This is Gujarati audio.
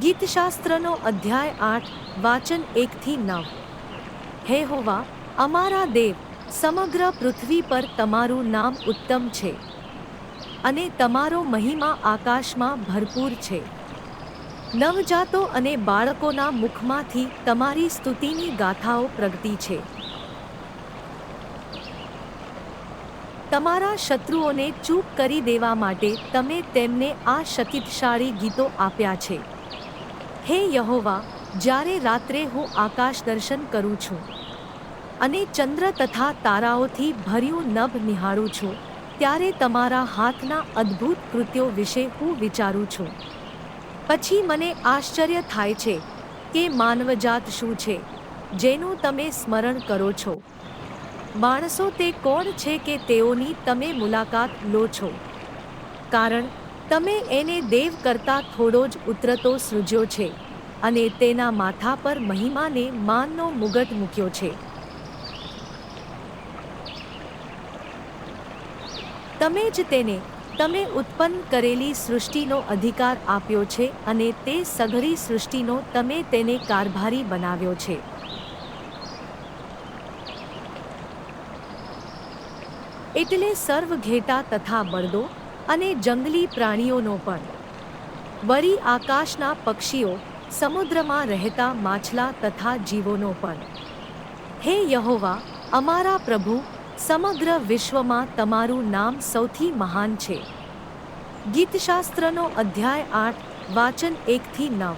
ગીતશાસ્ત્રનો અધ્યાય આઠ, વાચન એકથી નવ. હે હોવા, અમારા દેવ, સમગ્ર પૃથ્વી પર તમારું નામ ઉત્તમ છે અને તમારો મહિમા આકાશમાં ભરપૂર છે. નવજાતો અને બાળકોના મુખમાંથી તમારી સ્તુતિની ગાથાઓ પ્રગટી છે. તમારા શત્રુઓને ચૂપ કરી દેવા માટે તમે તેમને આ શક્તિશાળી ગીતો આપ્યા છે. હે યહોવા, જ્યારે રાત્રે હું આકાશ દર્શન કરું છું અને ચંદ્ર તથા તારાઓથી ભર્યું નભ નિહાળું છું, ત્યારે તમારા હાથના અદ્ભુત કૃત્યો વિશે હું વિચારું છું. પછી મને આશ્ચર્ય થાય છે કે માનવજાત શું છે, જેનું તમે સ્મરણ કરો છો. માણસો તે કોણ છે કે તેઓની તમે મુલાકાત લો છો? કારણ તમે એને દેવ કરતાં થોડો જ ઉતરતો સૃજ્યો છે અને તેના માથા પર મહિમાને માનનો મુગટ મૂક્યો છે. તમે જ તેને, તમે ઉત્પન્ન કરેલી સૃષ્ટિનો અધિકાર આપ્યો છે અને તે સઘળી સૃષ્ટિનો તમે તેને કારભારી બનાવ્યો છે. એટલે સર્વ ઘેટા તથા બળદો અને જંગલી પ્રાણીઓનો પણ. વરી આકાશના પક્ષીઓ સમુદ્રમાં રહેતા માછલા તથા જીવોનો પણ. હે યહોવા, અમારા પ્રભુ, સમગ્ર વિશ્વમાં તમારું નામ સૌથી મહાન છે. ગીતશાસ્ત્રનો અધ્યાય આઠ, વાચન એકથી નવ.